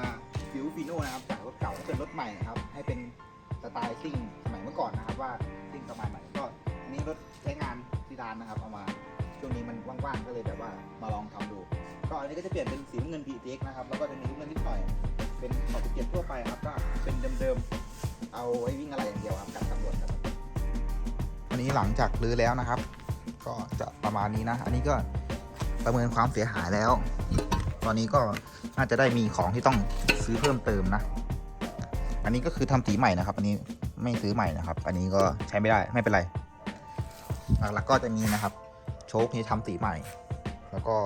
มาฟิวฟิโน่นะครับจากรถเก่าเป็นรถใหม่นะครับ ให้เป็นสไตล์ซิ่งสมัยเมื่อก่อนนะครับ ว่าซิ่งสมัยใหม่ก็อันนี้รถใช้งานที่ร้านนะครับ เอามาช่วงนี้มันว่างๆก็เลยแบบว่ามาลองทำดู ก็อันนี้ก็จะเปลี่ยนเป็นสีน้ำเงิน PTX นะครับแล้วก็จะมีลูกเงินนิดหน่อย เป็นขอบเกียร์ทั่วไปครับก็เป็นเดิมๆเอาไว้วิ่งอะไรอย่างเดียวครับกันตำรวจครับอันนี้หลังจากรื้อแล้วนะครับ ก็จะประมาณนี้นะ อันนี้ก็ประเมินความเสียหายแล้ว ตอนนี้ก็ น่าจะได้มีของที่ต้องซื้อเพิ่มเติมนะ อันนี้ก็คือทำสีใหม่นะครับ อันนี้ไม่ซื้อใหม่นะครับ อันนี้ก็ใช้ไม่ได้ไม่เป็นไร หลักๆก็จะมีนะครับ โชคนี้ทำสีใหม่ แล้วก็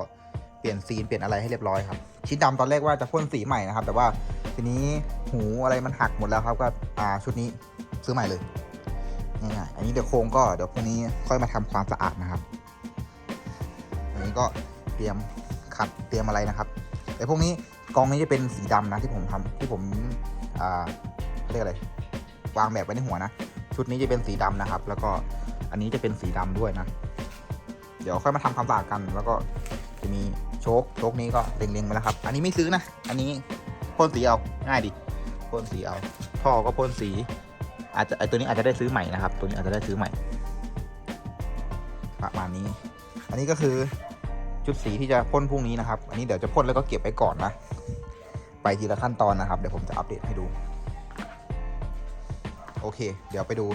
เปลี่ยนซีนเปลี่ยนอะไรให้เรียบร้อยครับ ชิ้นดำตอนแรกว่าจะพ่นสีใหม่นะครับ แต่ว่าทีนี้หูอะไรมันหักหมดแล้วครับก็อ่าชุดนี้ซื้อใหม่เลยง่ายๆอันนี้เดี๋ยวโครงก็เดี๋ยวพรุ่งนี้ค่อยมาทำความสะอาดนะครับ อันนี้ก็เตรียมขัดเตรียมอะไรนะครับ แต่พวกนี้กองนี้จะเป็นสีดำนะที่ผมทำที่ผมอ่าเรียกอะไรวางแบบไว้ในหัวนะชุดนี้จะเป็นสีดำนะครับ แล้วก็อันนี้จะเป็นสีดำด้วยนะ เดี๋ยวค่อยมาทำความสะอาดกัน แล้วก็จะมีโชคโชคนี้ก็เล็งๆไปแล้วครับ อันนี้ไม่ซื้อนะ อันนี้พ่นสีเอาง่ายดิพ่นสีเอาท่อก็พ่นสี อาจจะไอตัวนี้อาจจะได้ซื้อใหม่นะครับ ตัวนี้อาจจะได้ซื้อใหม่ประมาณนี้ อันนี้ก็คือ จุดสีที่จะพ่นพรุ่งนี้นะครับ อันนี้เดี๋ยวจะพ่นแล้วก็เก็บไว้ก่อนนะ ไปทีละขั้นตอนนะครับ เดี๋ยวผมจะอัปเดตให้ดู โอเค เดี๋ยวไปดู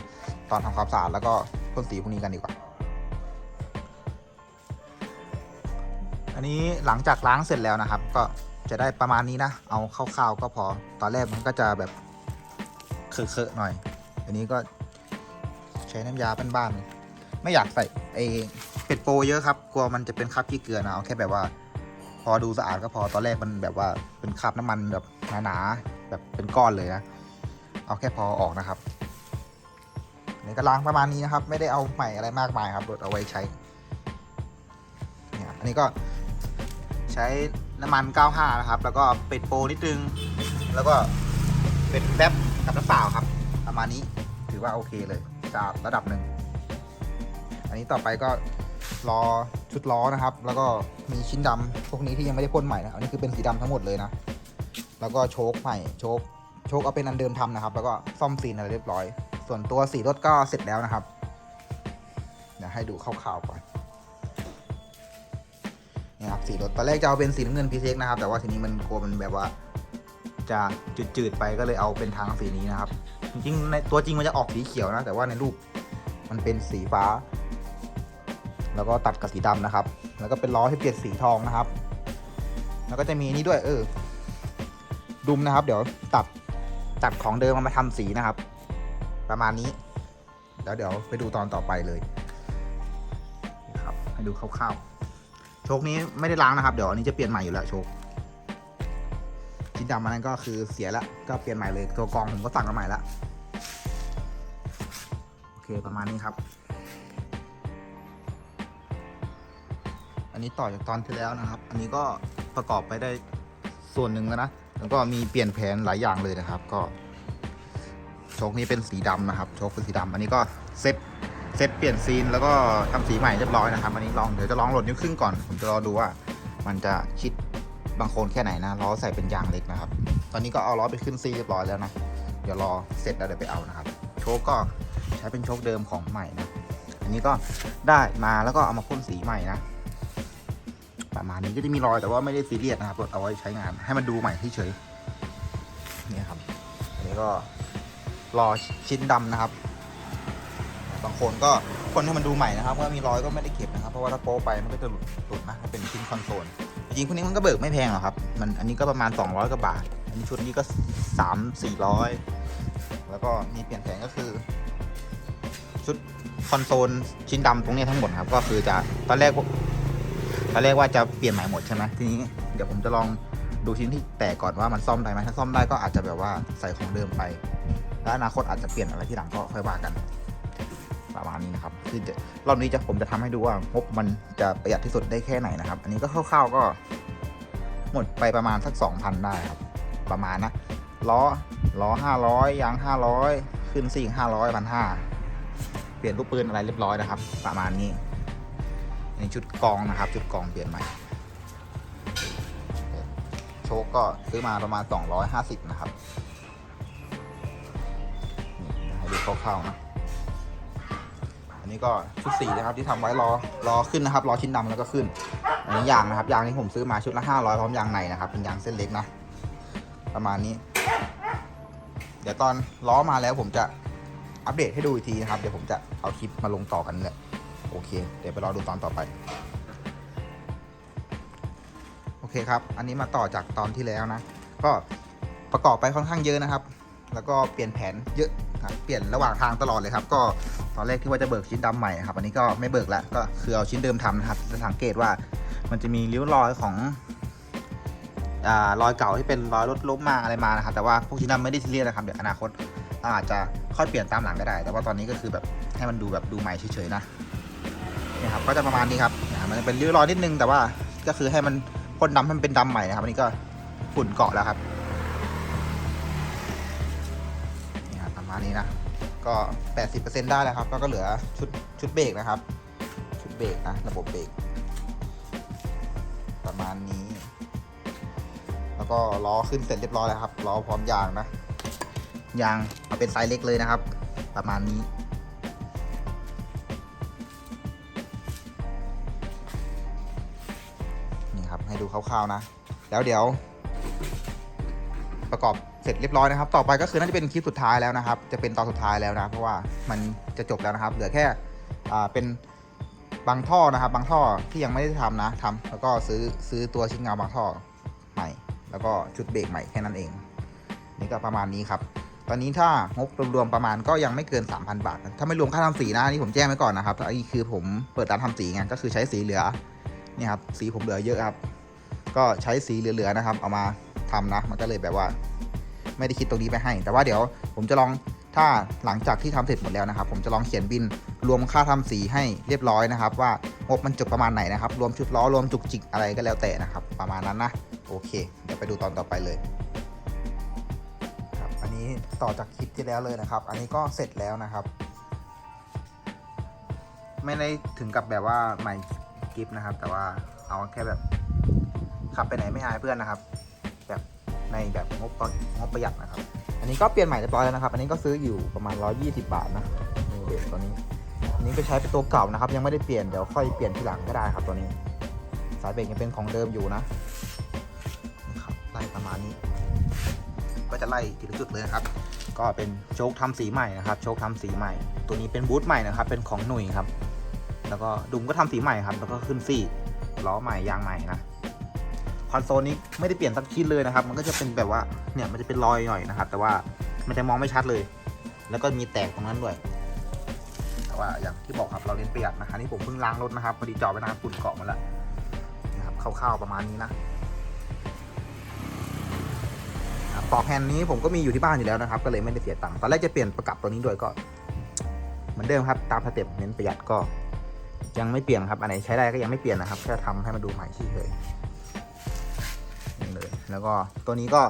ตอนทำความสะอาดแล้วก็พ่นสีพวกนี้กันดีกว่า อันนี้หลังจากล้างเสร็จแล้วนะครับ ก็จะได้ประมาณนี้นะ เอาคร่าวๆก็พอ ตอนแรกมันก็จะแบบเคอะๆหน่อย อันนี้ก็ใช้น้ำยาบ้านๆไม่อยากใส่ไอ เป็ดโปรเยอะครับกลัวมันจะเป็นคราบขี้เกลือนะเอาแค่แบบว่า พอดูสะอาดก็พอตอนแรกมันแบบว่าเป็นคราบน้ำมันแบบหนาๆแบบเป็นก้อนเลยนะเอาแค่พอออกนะครับนี่ก็ล้างประมาณนี้นะครับ ไม่ได้เอาใหม่อะไรมากมายครับเอาไว้ใช้เนี่ยอันนี้ก็ใช้น้ำมัน 95 นะครับ แล้วก็เป็ดโปรนิดนึง แล้วก็เป็ดแป๊บกับน้ำเปล่าครับ ประมาณนี้ถือว่าโอเคเลยจากระดับหนึ่ง อันนี้ต่อไปก็ รอชุดล้อนะครับ แล้วก็มีชิ้นดำพวกนี้ที่ยังไม่ได้พ่นใหม่นะอันนี้คือเป็นสีดำทั้งหมดเลยนะ แล้วก็โชคใหม่โชคโชคเอาเป็นอันเดิมทำนะครับ แล้วก็ซ่อมซีนอะไรเรียบร้อย ส่วนตัวสีรถก็เสร็จแล้วนะครับเดี๋ยวให้ดูคร่าวๆก่อนนี่ครับสีรถตอนแรกจะเอาเป็นสีน้ำเงินพีเซ็กนะครับ แต่ว่าทีนี้มันกลัวมันแบบว่า จะจืดๆไปก็เลยเอาเป็นทางสีนี้นะครับ จริงๆในตัวจริงมันจะออกสีเขียวนะ แต่ว่าในรูปมันเป็นสีฟ้า แล้วก็ตัดกับสีดำนะครับ แล้วก็เป็นล้อที่เปลี่ยนสีทองนะครับ แล้วก็จะมีนี่ด้วยเออดุมนะครับ เดี๋ยวตัดตัดของเดิมมามาทำสีนะครับ ประมาณนี้แล้วเดี๋ยวไปดูตอนต่อไปเลยนะครับให้ดูคร่าวๆโชคนี้ไม่ได้ล้างนะครับ เดี๋ยวอันนี้จะเปลี่ยนใหม่อยู่แล้วโชคชิ้นดำมันนั้นก็คือเสียแล้วก็เปลี่ยนใหม่เลยตัวกรองผมก็สั่งมาใหม่แล้วโอเคประมาณนี้ครับ อันนี้ต่อจากตอนที่แล้วนะครับ อันนี้ก็ประกอบไปได้ส่วนหนึ่งแล้วนะ แล้วก็มีเปลี่ยนแผนหลายอย่างเลยนะครับ ก็โชคนี้เป็นสีดำนะครับโชคเป็นสีดำอันนี้ก็เซ็ตเซตเปลี่ยนซีนแล้วก็ทำสีใหม่เรียบร้อยนะครับ อันนี้ลองเดี๋ยวจะลองโหลดนิ้วครึ่งก่อน ผมจะรอดูว่ามันจะชิดบางโคนแค่ไหนนะล้อใส่เป็นยางเล็กนะครับ ตอนนี้ก็เอาล้อไปขึ้นซีเรียบร้อยแล้วนะ เดี๋ยวรอเสร็จแล้วเดี๋ยวไปเอานะครับ โชคก็ใช้เป็นโชคเดิมของใหม่นะ อันนี้ก็ได้มาแล้วก็เอามาพ่นสีใหม่นะ ประมาณนี้ก็จะมีรอยแต่ว่าไม่ได้ซีเรียสนะครับเอาไว้ใช้งานให้มันดูใหม่เฉยๆนี่ครับอันนี้ก็รอชิ้นดำนะครับ บางคนก็คนให้มันดูใหม่นะครับว่ามีรอยก็ไม่ได้เก็บนะครับ เพราะว่าถ้าโป๊ไปมันก็จะหลุดหลุดนะถ้าเป็นชิ้นคอนโซลจริงๆพวกนี้มันก็เบิกไม่แพงหรอกครับมันอันนี้ก็ประมาณ 200กว่าบาทอันนี้ชุดนี้ก็ 3 400 แล้วก็มีเปลี่ยนแผงก็คือชุดคอนโซลชิ้นดำตรงนี้ทั้งหมดครับ ก็คือจะตอนแรก ตอนแรกว่าจะเปลี่ยนใหม่หมดใช่ไหมทีนี้เดี๋ยวผมจะลองดูชิ้นที่แตกก่อนว่ามันซ่อมได้ไหมถ้าซ่อมได้ก็อาจจะแบบว่าใส่ของเดิมไป แล้วอนาคตอาจจะเปลี่ยนอะไรที่หลังก็ค่อยว่ากันประมาณนี้นะครับคือรอบนี้จะผมจะทำให้ดูว่างบมันจะประหยัดที่สุดได้แค่ไหนนะครับ อันนี้ก็คร่าวๆก็ หมดไปประมาณสักสองพันได้ครับ ประมาณนะล้อล้อห้าร้อยยางห้าร้อยขึ้นซิ่งห้าร้อยพันห้าเปลี่ยนลูกปืนอะไรเรียบร้อยนะครับ ประมาณนี้ อันนี้ชุดกองนะครับ ชุดกองเปลี่ยนใหม่ โชคก็ซื้อมาประมาณ 250 นะครับ นี่ให้ดูคร่าวๆนะ อันนี้ก็ชุดสีนะครับที่ทำไว้รอรอขึ้นนะครับ รอชิ้นดำแล้วก็ขึ้น อันนี้ยางนะครับ ยางที่ผมซื้อมาชุดละ500พร้อมยางในนะครับ เป็นยางเส้นเล็กนะ ประมาณนี้ เดี๋ยวตอนล้อมาแล้วผมจะอัปเดตให้ดูอีกทีนะครับ เดี๋ยวผมจะเอาคลิปมาลงต่อกันเลย เค เดี๋ยวไปรอดูตอนต่อไป โอเคครับ อันนี้มาต่อจากตอนที่แล้วนะ ก็ประกอบไปค่อนข้างเยอะนะครับ แล้วก็เปลี่ยนแผนเยอะเปลี่ยนระหว่างทางตลอดเลยครับ ก็ตอนแรกที่ว่าจะเบิกชิ้นดำใหม่ครับ อันนี้ก็ไม่เบิกแล้วก็คือเอาชิ้นเดิมทำนะครับจะสังเกตว่ามันจะมีริ้วรอยของอรอยเก่าที่เป็นรอยรถล้มมาอะไรมานะครับ แต่ว่าพวกชิ้นดำไม่ได้ซีเรียสนะครับ เดี๋ยวอนาคตอาจจะค่อยเปลี่ยนตามหลังก็ได้ แต่ว่าตอนนี้ก็คือแบบให้มันดูแบบดูใหม่เฉยๆนะ นี่ครับก็จะประมาณนี้ครับมันเป็นริ้วรอยนิดนึงแต่ว่าก็คือให้มันพ่นดำให้มันเป็นดำใหม่นะครับอันนี้ก็ฝุ่นเกาะแล้วครับนี่ครับประมาณนี้นะก็ 80%ได้แล้วครับก็ก็เหลือชุดชุดเบรกนะครับ ชุดเบรกนะระบบเบรกประมาณนี้ แล้วก็ล้อขึ้นเสร็จเรียบร้อยแล้วครับล้อพร้อมยางนะยางเอาเป็นไซส์เล็กเลยนะครับ ประมาณนี้าวๆนะ แล้วเดี๋ยว ประกอบเสร็จเรียบร้อยนะครับ ต่อไปก็คือน่าจะเป็นคลิปสุดท้ายแล้วนะครับ จะเป็นตอนสุดท้ายแล้วนะ เพราะว่ามันจะจบแล้วนะครับ เหลือแค่อ่าเป็นบางท่อนะครับ บางท่อที่ยังไม่ได้ทำนะทำแล้วก็ซื้อซื้อตัวชิ้นงาบางท่อใหม่ แล้วก็ชุดเบรกใหม่แค่นั้นเอง นี่ก็ประมาณนี้ครับตอนนี้ถ้างบรวมๆประมาณก็ยังไม่เกิน 3,000 บาท ถ้าไม่รวมค่าทำสีนะนี่ผมแจ้งไว้ก่อนนะครับอันนี้คือผมเปิดร้านทำสีไงก็คือใช้สีเหลือนี่ครับสีผมเหลือเยอะครับ ก็ใช้สีเหลือๆนะครับ เอามาทำนะ มันก็เลยแบบว่า ไม่ได้คิดตรงนี้ไปให้ แต่ว่าเดี๋ยวผมจะลองถ้าหลังจากที่ทำเสร็จหมดแล้วนะครับ ผมจะลองเขียนบินรวมค่าทำสีให้เรียบร้อยนะครับ ว่างบมันจบประมาณไหนนะครับ รวมชุดล้อรวมจุกจิกอะไรก็แล้วแต่นะครับ ประมาณนั้นนะโอเค เดี๋ยวไปดูตอนต่อไปเลยครับอันนี้ต่อจากคลิปที่แล้วเลยนะครับ อันนี้ก็เสร็จแล้วนะครับ ไม่ได้ถึงกับแบบว่าใหม่กิฟนะครับ แต่ว่าเอาแค่แบบ ขับไปไหนไม่อายเพื่อนนะครับ แบบในแบบงบประงบประหยัดนะครับ อันนี้ก็เปลี่ยนใหม่เรียบร้อยแล้วนะครับ อันนี้ก็ซื้ออยู่ประมาณ 120 บาทนะนี่เบรกตัวนี้ อันนี้ก็ใช้เป็นตัวเก่านะครับ ยังไม่ได้เปลี่ยนเดี๋ยวค่อยเปลี่ยนทีหลังก็ได้ครับตัวนี้ สายเบรกยังเป็นของเดิมอยู่นะนครับไล่ประมาณนี้ ก็จะไล่ทีละจุดเลยนะครับ ก็เป็นโชคทำสีใหม่นะครับ โชคทำสีใหม่ ตัวนี้เป็นบูทใหม่นะครับ เป็นของหนุ่ยครับ แล้วก็ดุมก็ทำสีใหม่ครับ แล้วก็ขึ้นซี่ล้อใหม่ยางใหม่นะ คอนโซลนี้ไม่ได้เปลี่ยนสักชิ้นเลยนะครับ มันก็จะเป็นแบบว่าเนี่ยมันจะเป็นรอยหน่อยนะครับ แต่ว่ามันจะมองไม่ชัดเลย แล้วก็มีแตกตรงนั้นด้วย แต่ว่าอย่างที่บอกครับเราเน้นประหยัดนะคะนี่ผมเพิ่งล้างรถนะครับพอดีจอดไปนานฝุ่นเกาะมาแล้วนะครับคร่าวๆประมาณนี้นะปอกแผ่นนี้ผมก็มีอยู่ที่บ้านอยู่แล้วนะครับ ก็เลยไม่ได้เสียตังค์ตอนแรกจะเปลี่ยนประกับตัวนี้ด้วยก็ เหมือนเดิมครับตามสเต็ปเน้นประหยัดก็ ยังไม่เปลี่ยนครับอันไหนใช้ได้ก็ยังไม่เปลี่ยนนะครับแค่ทำให้มันดูใหม่เฉยๆนี่เลย แล้วก็ตัวนี้ก็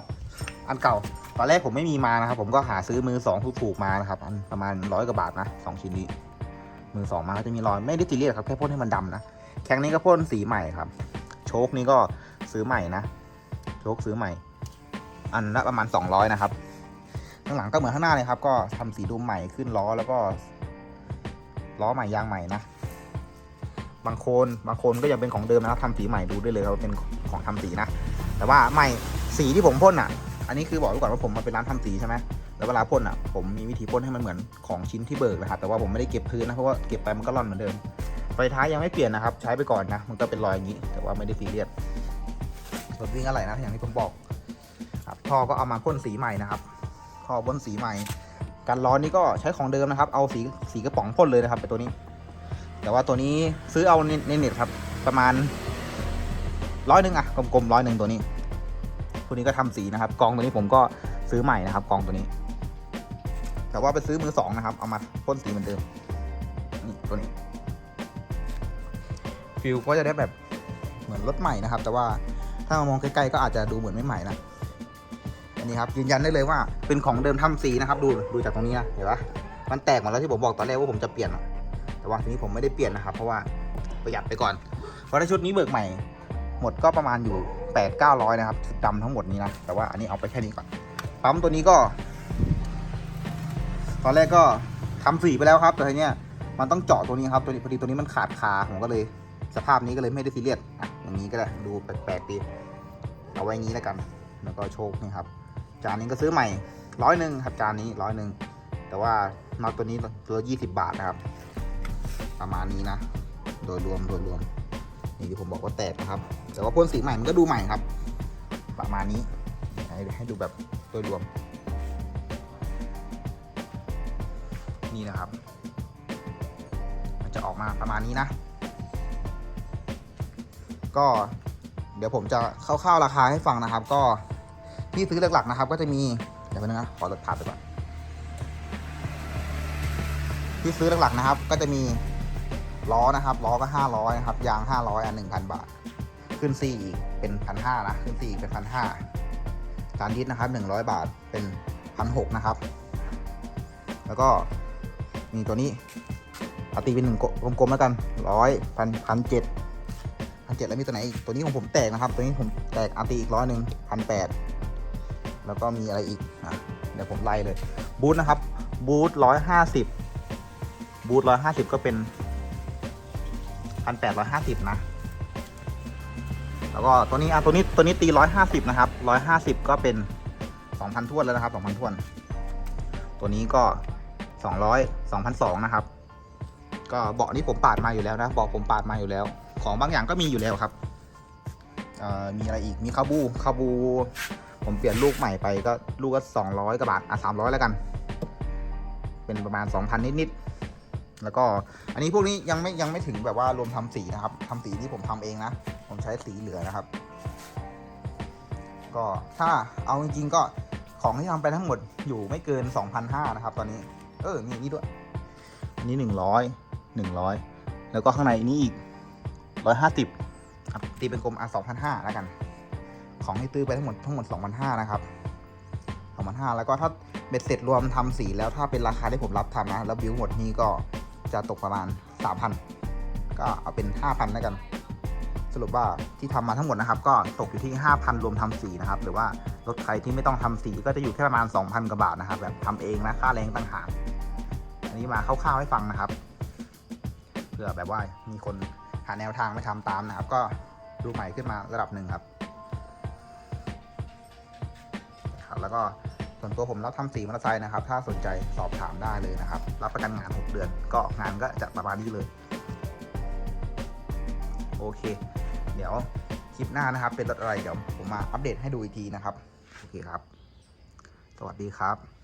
อันเก่า ตอนแรกผมไม่มีมานะครับ ผมก็หาซื้อมือสองถูกๆมานะครับ อันประมาณร้อยกว่าบาทนะสองชิ้นนี้ มือสองมาก็จะมีรอยไม่ได้ซีเรียสครับแค่พ่นให้มันดำนะ แข้งนี้ก็พ่นสีใหม่ครับ โชคนี้ก็ซื้อใหม่นะ โชคซื้อใหม่ อันละประมาณ200นะครับ ข้างหลังก็เหมือนข้างหน้าเลยครับ ก็ทำสีดูใหม่ขึ้นล้อแล้วก็ล้อใหม่ยางใหม่นะบางโคนบางโคนก็ยังเป็นของเดิมนะครับทำสีใหม่ดูได้เลยว่าเป็นของทำสีนะ แต่ว่าใหม่สีที่ผมพ่นอะ อันนี้คือบอกไว้ก่อนว่าผมมาเป็นร้านทำสีใช่ไหมแล้วเวลาพ่นอะผมมีวิธีพ่นให้มันเหมือนของชิ้นที่เบิกนะครับแต่ว่าผมไม่ได้เก็บพื้นนะเพราะว่าเก็บไปมันก็ร่อนเหมือนเดิมไฟท้ายยังไม่เปลี่ยนนะครับ ใช้ไปก่อนนะ มันก็เป็นรอยอย่างนี้ แต่ว่าไม่ได้ซีเรียสรถวิ่งอะไรนะอย่างที่ผมบอกครับท่อก็เอามาพ่นสีใหม่นะครับท่อพ่นสีใหม่การร้อนนี่ก็ใช้ของเดิมนะครับ เอาสีสีกระป๋องพ่นเลยนะครับไปตัวนี้ แต่ว่าตัวนี้ซื้อเอานในเน็ตครับประมาณ ร้อยหนึ่งอะกลมๆร้อยหนึ่งตัวนี้ตัวนี้ก็ทำสีนะครับ กองตัวนี้ผมก็ซื้อใหม่นะครับ กองตัวนี้ แต่ว่าไปซื้อมือสองนะครับ เอามาพ่นสีเหมือนเดิมนี่ตัวนี้ฟิลก็จะได้แบบเหมือนรถใหม่นะครับ แต่ว่าถ้ามองใกล้ๆก็อาจจะดูเหมือนไม่ใหม่นะอันนี้ครับยืนยันได้เลยว่าเป็นของเดิมทำสีนะครับ ดูดูจากตรงนี้นะเห็นปะมันแตกหมดแล้วที่ผมบอกตอนแรกว่าผมจะเปลี่ยนแต่ว่าทีนี้ผมไม่ได้เปลี่ยนนะครับ เพราะว่าประหยัดไปก่อนเพราะถ้าชุดนี้เบิกใหม่ หมดก็ประมาณอยู่แปดเก้าร้อยนะครับดำทั้งหมดนี้นะ แต่ว่าอันนี้เอาไปแค่นี้ก่อน ปั๊มตัวนี้ก็ ตอนแรกก็ทำสีไปแล้วครับ แต่ทีเนี้ยมันต้องเจาะตัวนี้ครับ ตัวนี้พอดีตัวนี้มันขาดคาผมก็เลย สภาพนี้ก็เลยไม่ได้ซีเรียสอะอย่างนี้ก็ได้ดูแปลกๆดีเอาไว้อย่างนี้แล้วกัน แล้วก็โชคนี่ครับ จานนี้ก็ซื้อใหม่ร้อยหนึ่งครับจานนี้ร้อยหนึ่งแต่ว่าน็อตตัวนี้ตัวยี่สิบบาทนะครับ ประมาณนี้นะ โดยรวมโดยรวมนี่ที่ผมบอกว่าแตกนะครับ แต่ว่าพ่นสีใหม่มันก็ดูใหม่ครับ ประมาณนี้ให้ดูแบบโดยรวม นี่นะครับ มันจะออกมาประมาณนี้นะ ก็เดี๋ยวผมจะคร่าวๆราคาให้ฟังนะครับ ก็ที่ซื้อหลักๆนะครับ ก็จะมีเดี๋ยวนึงนะขอลดภาพไปก่อนที่ซื้อหลักๆนะครับ ก็จะมีล้อนะครับล้อก็500นะครับยาง 500อะ1,000 บาท ขึ้นซีอีกเป็น1,500นะ ขึ้นซีอีกเป็น1,500การดิสนะครับ100บาทเป็น1,600นะครับ แล้วก็มีตัวนี้ตีเป็นหนึ่งกลมๆแล้วกันร้อยพันพันเจ็ดพันเจ็ดแล้วมีตัวไหนอีกตัวนี้ของผมแตกนะครับ ตัวนี้ผมแตกอาตีอีกร้อยหนึ่งพันแปดแล้วก็มีอะไรอีกอะเดี๋ยวผมไล่เลยบูทนะครับบูทร้อยห้าสิบบูทร้อยห้าสิบก็เป็นพันแปดร้อยห้าสิบนะ แล้วก็ตัวนี้อะตัวนี้ตัวนี้ตีร้อยห้าสิบนะครับร้อยห้าสิบก็เป็นสองพันทวนแล้วนะครับสองพันทวน ตัวนี้ก็สองร้อยสองพันสองนะครับ ก็เบาะนี้ผมปาดมาอยู่แล้วนะเบาะผมปาดมาอยู่แล้ว ของบางอย่างก็มีอยู่แล้วครับมีอะไรอีกมีคาบูคาบู ผมเปลี่ยนลูกใหม่ไปก็ลูกก็สองร้อยกว่าบาทอะสามร้อยแล้วกัน เป็นประมาณสองพันนิดๆ แล้วก็อันนี้พวกนี้ยังไม่ยังไม่ถึงแบบว่ารวมทำสีนะครับทำสีที่ผมทำเองนะ ผมใช้สีเหลือนะครับ ก็ถ้าเอาจริงๆก็ของที่ทำไปทั้งหมดอยู่ไม่เกิน 2,500นะครับ ตอนนี้ เออมีอันนี้ด้วยอันนี้ 100 100 แล้วก็ข้างในนี้อีก 150ครับตีเป็นกลมอะ2,500แล้วกัน ของที่ตื้อไปทั้งหมดทั้งหมด2,500นะครับ2,500แล้วก็ถ้าเบ็ดเสร็จรวมทำสีแล้วถ้าเป็นราคาที่ผมรับทำนะ แล้วบิวหมดนี้ก็ จะตกประมาณ 3,000 ก็เอาเป็น 5,000แล้วกัน สรุปว่าที่ทำมาทั้งหมดนะครับ ก็ตกอยู่ที่ 5,000 รวมทำสีนะครับ หรือว่ารถใครที่ไม่ต้องทำสีก็จะอยู่แค่ประมาณ 2,000 กว่าบาทนะครับ แบบทำเองนะค่าแรงต่างหากอันนี้มาคร่าวๆให้ฟังนะครับเพื่อแบบว่ามีคนหาแนวทางไปทำตามนะครับ ก็ดูใหม่ขึ้นมาระดับหนึ่งครับครับแล้วก็ ส่วนตัวผมรับทำสีมอเตอร์ไซค์นะครับ ถ้าสนใจสอบถามได้เลยนะครับ รับประกันงาน 6 เดือน ก็งานก็จะประมาณนี้เลย โอเค เดี๋ยวคลิปหน้านะครับ เป็นรถอะไรเดี๋ยวผมมาอัปเดตให้ดูอีกทีนะครับ โอเคครับ สวัสดีครับ